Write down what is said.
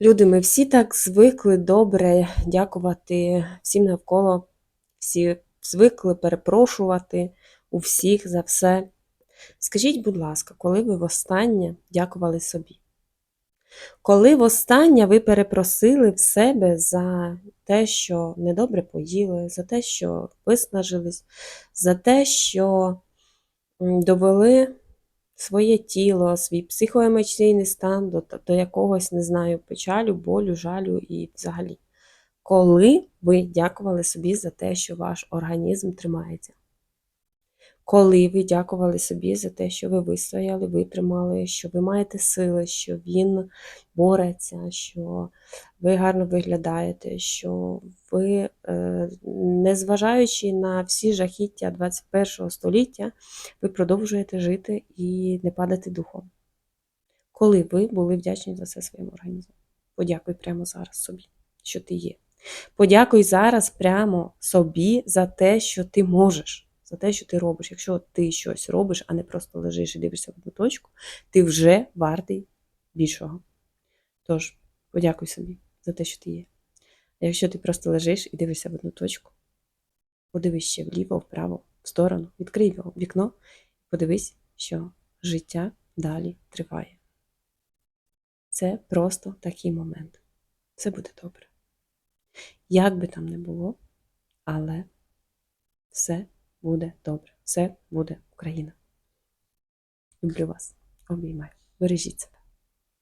Люди, ми всі так звикли добре дякувати всім навколо, всі звикли перепрошувати у всіх за все. Скажіть, будь ласка, коли ви востаннє дякували собі? Коли востаннє ви перепросили в себе за те, що недобре поїли, за те, що виснажились, за те, що довели своє тіло, свій психоемоційний стан до, до якогось, не знаю, печалю, болю, жалю і взагалі. Коли ви дякували собі за те, що ваш організм тримається? Коли ви дякували собі за те, що ви вистояли, витримали, що ви маєте сили, що він бореться, що ви гарно виглядаєте, що ви, е, незважаючи на всі жахіття 21 століття, ви продовжуєте жити і не падати духом. Коли ви були вдячні за це своєму організму? Подякуй прямо зараз собі, що ти є. Подякуй зараз прямо собі за те, що ти можеш, за те, що ти робиш. Якщо ти щось робиш, а не просто лежиш і дивишся в одну точку, ти вже вартий більшого. Тож, подякуй собі за те, що ти є. А якщо ти просто лежиш і дивишся в одну точку, подивись ще вліво, вправо, в сторону, відкрий вікно, і подивись, що життя далі триває. Це просто такий момент. Все буде добре. Як би там не було, але все буде добре. Все буде Україна. Люблю вас. Обіймаю. Бережіться.